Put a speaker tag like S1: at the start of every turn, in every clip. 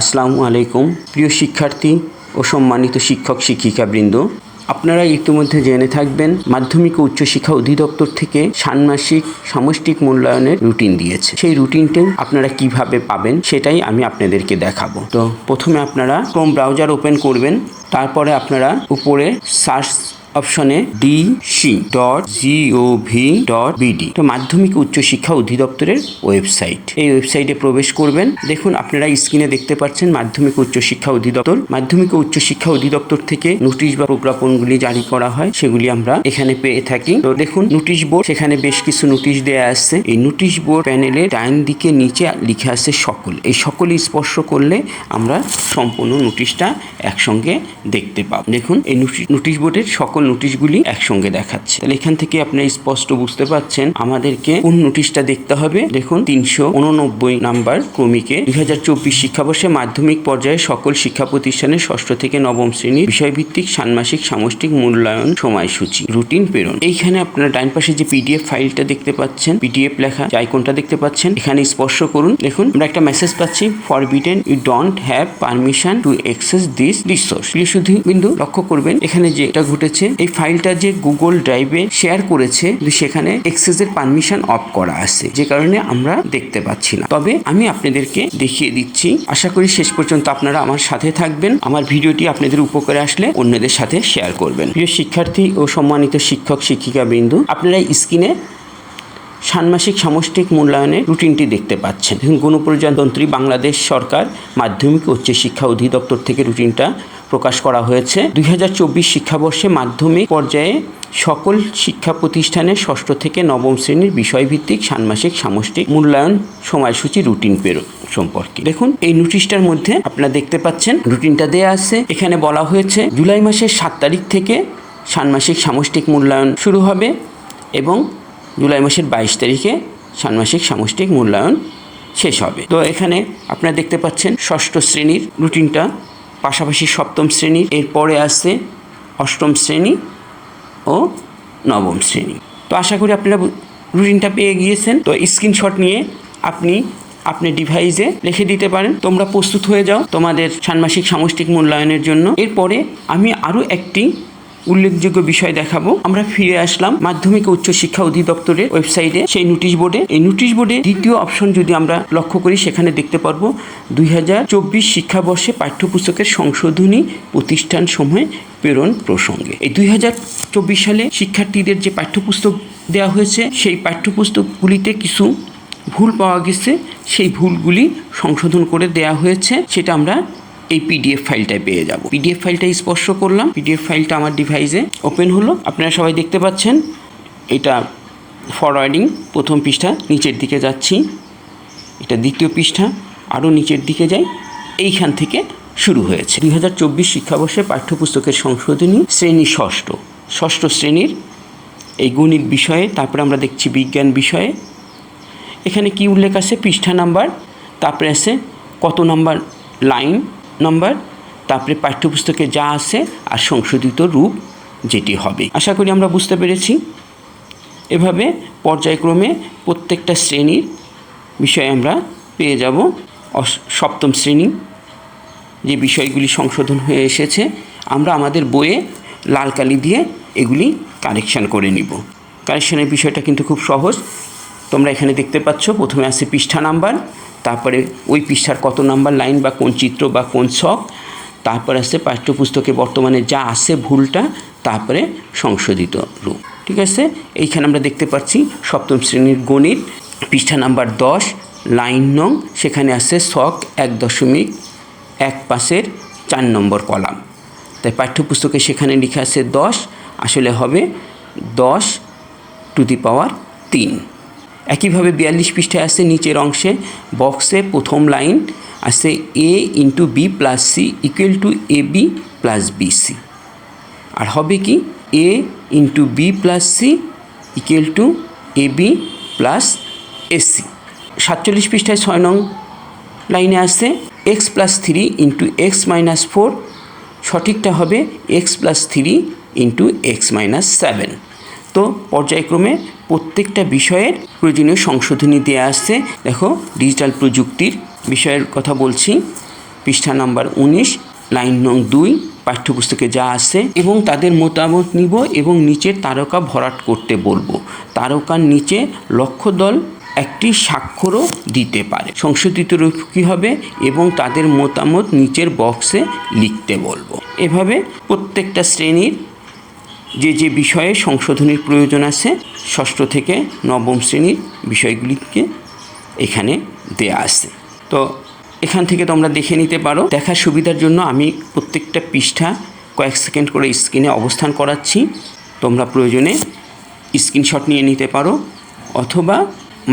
S1: আসসালামু আলাইকুম, প্রিয় শিক্ষার্থী ও সম্মানিত শিক্ষক শিক্ষিকাবৃন্দ। আপনারা ইতিমধ্যে জেনে থাকবেন, মাধ্যমিক ও উচ্চশিক্ষা অধিদপ্তর থেকে ষান্মাসিক সামষ্টিক মূল্যায়নের রুটিন দিয়েছে। সেই রুটিনটা আপনারা কীভাবে পাবেন সেটাই আমি আপনাদেরকে দেখাবো। তো প্রথমে আপনারা ক্রোম ব্রাউজার ওপেন করবেন, তারপরে আপনারা উপরে সার্চ অপশনে D C dot GOV dot BD তো মাধ্যমিক উচ্চশিক্ষা অধিদপ্তরের ওয়েবসাইট। এই ওয়েবসাইটে প্রবেশ করবেন। দেখুন, আপনারা স্ক্রিনে দেখতে পাচ্ছেন মাধ্যমিক উচ্চশিক্ষা অধিদপ্তর। মাধ্যমিক ও উচ্চশিক্ষা অধিদপ্তর থেকে নোটিশ বা প্রজ্ঞাপনগুলি জারি করা হয়। সেগুলি আমরা এখানে পেয়ে থাকি। তো দেখুন, নোটিশ বোর্ড, সেখানে বেশ কিছু নোটিশ দেয়া আছে। এই নোটিশ বোর্ড প্যানেলে ডান দিকে নিচে লিখে আছে সকল। এই সকল স্পর্শ করলে আমরা সম্পূর্ণ নোটিশটা একসঙ্গে দেখতে পাবো। দেখুন, এই নোটি- নোটিশ বোর্ডের সকল নোটিশগুলি একসঙ্গে দেখাচ্ছে। তাহলে এখান থেকে আপনারা স্পষ্ট বুঝতে পারছেন আমাদেরকে কোন নোটিশটা দেখতে হবে। দেখুন, তিনশো উননব্বই নাম্বার ক্রমিকে দুই হাজার চব্বিশ শিক্ষাবর্ষে মাধ্যমিক পর্যায়ে সকল শিক্ষা প্রতিষ্ঠানের ষষ্ঠ থেকে নবম শ্রেণির বিষয়ভিত্তিক ষান্মাসিক সামষ্টিক মূল্যায়ন সময়সূচি রুটিন প্রেরণ এইখানে আপনারা ডান পাশে যে পিডিএফ ফাইলটা দেখতে পাচ্ছেন পিডিএফ লেখা যে আইকনটা দেখতে পাচ্ছেন, এখানে স্পর্শ করুন। দেখুন, আমরা একটা মেসেজ পাচ্ছি forbidden you don't have permission to access this resource শুধু বিন্দু লক্ষ্য করবেন, এখানে যেটা ঘটেছে এই ফাইলটা যে গুগল ড্রাইভে শেয়ার করেছে, সেখানে এক্সেসের পারমিশন অফ করা আছে, যে কারণে আমরা দেখতে পাচ্ছি না। তবে আমি আপনাদেরকে দেখিয়ে দিচ্ছি। আশা করি শেষ পর্যন্ত আপনারা আমার সাথে থাকবেন। আমার ভিডিওটি আপনাদের উপকারে আসলে অন্যদের সাথে শেয়ার করবেন। প্রিয় শিক্ষার্থী ও সম্মানিত শিক্ষক শিক্ষিকা বিন্দু আপনারা স্ক্রিনে ষান্মাসিক সামষ্টিক মূল্যায়নের রুটিনটি দেখতে পাচ্ছেন। গণপ্রজাতন্ত্রী বাংলাদেশ সরকার মাধ্যমিক উচ্চশিক্ষা অধিদপ্তর থেকে রুটিনটা প্রকাশ করা হয়েছে। দুই হাজার চব্বিশ শিক্ষাবর্ষে মাধ্যমিক পর্যায়ে সকল শিক্ষা প্রতিষ্ঠানের ষষ্ঠ থেকে নবম শ্রেণির বিষয়ভিত্তিক ষান্মাসিক সামষ্টিক মূল্যায়ন সময়সূচি রুটিন প্রেরণ সম্পর্কে। দেখুন, এই নোটিশটার মধ্যে আপনারা দেখতে পাচ্ছেন, রুটিনটা দেয়া আছে। এখানে বলা হয়েছে, জুলাই মাসের সাত তারিখ থেকে ষান্মাসিক সামষ্টিক মূল্যায়ন শুরু হবে এবং জুলাই মাসের বাইশ তারিখে ষান্মাসিক সামষ্টিক মূল্যায়ন শেষ হবে। তো এখানে আপনারা দেখতে পাচ্ছেন, ষষ্ঠ শ্রেণির রুটিনটা পাশাপাশি সপ্তম শ্রেণির এরপরে আসে অষ্টম শ্রেণি ও নবম শ্রেণি। তো আশা করি আপনারা রুটিনটা পেয়ে গিয়েছেন। তো স্ক্রিনশট নিয়ে আপনি আপনি ডিভাইসে লিখে দিতে পারেন। তোমরা প্রস্তুত হয়ে যাও তোমাদের ষান্মাসিক সামষ্টিক মূল্যায়নের জন্য। এরপরে আমি আরও একটি উল্লেখযোগ্য বিষয় দেখাবো। আমরা ফিরে আসলাম মাধ্যমিক উচ্চ শিক্ষা অধিদপ্তরের ওয়েবসাইটে, সেই নোটিশ বোর্ডে এই নোটিশ বোর্ডে দ্বিতীয় অপশন যদি আমরা লক্ষ্য করি, সেখানে দেখতে পারব দুই হাজার চব্বিশ শিক্ষাবর্ষে পাঠ্যপুস্তকের সংশোধনী প্রতিষ্ঠান সমূহে প্রেরণ প্রসঙ্গে। এই দুই হাজার চব্বিশ সালে শিক্ষার্থীদের যে পাঠ্যপুস্তক দেওয়া হয়েছে, সেই পাঠ্যপুস্তকগুলিতে কিছু ভুল পাওয়া গেছে। সেই ভুলগুলি সংশোধন করে দেয়া হয়েছে। সেটা আমরা এই পিডিএফ ফাইলটায় পেয়ে যাব। পিডিএফ ফাইলটা স্পর্শ করলাম। পিডিএফ ফাইলটা আমার ডিভাইসে ওপেন হলো। আপনারা সবাই দেখতে পাচ্ছেন, এটা ফরওয়ার্ডিং প্রথম পৃষ্ঠা, নিচের দিকে যাচ্ছি। এটা দ্বিতীয় পৃষ্ঠা, আরও নিচের দিকে যাই। এইখান থেকে শুরু হয়েছে। দুই হাজার চব্বিশ শিক্ষাবর্ষে পাঠ্যপুস্তকের সংশোধনী শ্রেণি ষষ্ঠ। ষষ্ঠ শ্রেণির এই গণিত বিষয়ে, তারপরে আমরা দেখছি বিজ্ঞান বিষয়ে। এখানে কি উল্লেখ আছে? পৃষ্ঠা নাম্বার, তারপরে আছে কত নাম্বার লাইন? নাম্বার, তারপরে পাঠ্যপুস্তকে যা আছে আর সংশোধিত রূপ যেটি হবে। আশা করি আমরা বুঝতে পেরেছি। এভাবে পর্যায়ক্রমে প্রত্যেকটা শ্রেণির বিষয়ে আমরা পেয়ে যাব। সপ্তম শ্রেণি যে বিষয়গুলি সংশোধন হয়ে এসেছে, আমরা আমাদের বইয়ে লাল কালি দিয়ে এগুলি কারেকশান করে নিব। কারেকশানের বিষয়টা কিন্তু খুব সহজ। তোমরা এখানে দেখতে পাচ্ছ, প্রথমে আছে পৃষ্ঠা নাম্বার তারপরে ওই পৃষ্ঠার কত নাম্বার লাইন বা কোন চিত্র বা কোন ছক, তারপরে আছে পাঠ্যপুস্তকে বর্তমানে যা আছে ভুলটা, তারপরে সংশোধিত রূপ। ঠিক আছে? এইখানে আমরা দেখতে পাচ্ছি সপ্তম শ্রেণির গণিত, পৃষ্ঠা নাম্বার দশ, লাইন নং, সেখানে আছে শখ এক দশমিক এক পাশের চার নম্বর কলাম। তাই পাঠ্যপুস্তকে সেখানে লিখে আছে দশ, আসলে হবে দশ টু দি পাওয়ার তিন। একইভাবে বিয়াল্লিশ পৃষ্ঠায় আছে, নিচের অংশে বক্সে প্রথম লাইন আছে A into B plus C equal to A B plus B C আর হবে কি? A into B plus C equal to A B plus AC সাতচল্লিশ পৃষ্ঠায় ছয় নং লাইনে আছে X plus three into X minus four সঠিকটা হবে X plus three into X minus seven তো পর্যায়ক্রমে প্রত্যেকটা বিষয়ের প্রয়োজনীয় সংশোধনী দেওয়া আসছে। দেখো ডিজিটাল প্রযুক্তির বিষয়ের কথা বলছি। পৃষ্ঠা নাম্বার উনিশ, লাইন নং দুই, পাঠ্যপুস্তকে যা আছে এবং তাদের মতামত নিব এবং নিচের তারকা ভরাট করতে বলব। তারকার নিচে লক্ষ্য দল একটি স্বাক্ষরও দিতে পারে। সংশোধিত রূপ কী হবে এবং তাদের মতামত নিচের বক্সে লিখতে বলব। এভাবে প্রত্যেকটা শ্রেণির যে যে বিষয়ে সংশোধনের প্রয়োজন আছে, ষষ্ঠ থেকে নবম শ্রেণির বিষয়গুলিকে এখানে দেয়া আছে। তো এখান থেকে তোমরা দেখে নিতে পারো, দেখার সুবিধার জন্য আমি প্রত্যেকটা পৃষ্ঠা কয়েক সেকেন্ড করে স্ক্রিনে অবস্থান করাচ্ছি। তোমরা প্রয়োজনে স্ক্রিনশট নিয়ে নিতে পারো, অথবা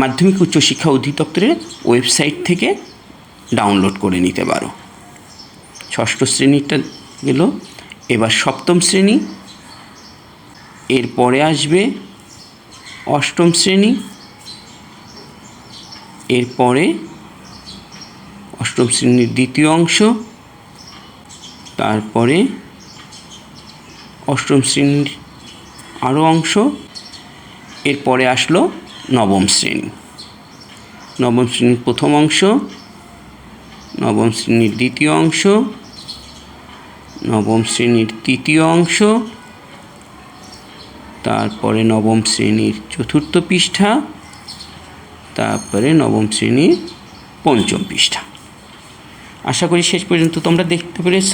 S1: মাধ্যমিক উচ্চশিক্ষা অধিদপ্তরের ওয়েবসাইট থেকে ডাউনলোড করে নিতে পারো। ষষ্ঠ শ্রেণীটা গেল, এবার সপ্তম শ্রেণি। এরপরে আসবে অষ্টম শ্রেণি এরপরে অষ্টম শ্রেণির দ্বিতীয় অংশ, তারপরে অষ্টম শ্রেণির আরও অংশ এরপরে আসলো নবম শ্রেণি। নবম শ্রেণির প্রথম অংশ, নবম শ্রেণির দ্বিতীয় অংশ, নবম শ্রেণির তৃতীয় অংশ তারপরে নবম শ্রেণির চতুর্থ পৃষ্ঠা, তারপরে নবম শ্রেণির পঞ্চম পৃষ্ঠা। আশা করি শেষ পর্যন্ত তোমরা দেখতে পেরেছ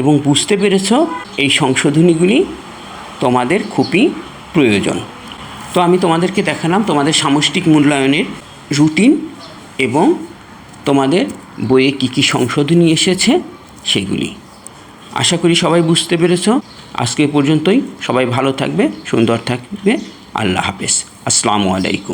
S1: এবং বুঝতে পেরেছ এই সংশোধনীগুলি তোমাদের খুবই প্রয়োজন। তো আমি তোমাদেরকে দেখালাম তোমাদের সামষ্টিক মূল্যায়নের রুটিন এবং তোমাদের বইয়ে কী কী সংশোধনী এসেছে সেগুলি। আশা করি সবাই বুঝতে পেরেছ। আজকে পর্যন্তই। সবাই ভালো থাকবে সুন্দর থাকবে। আল্লাহ হাফেজ। আসসালামু আলাইকুম।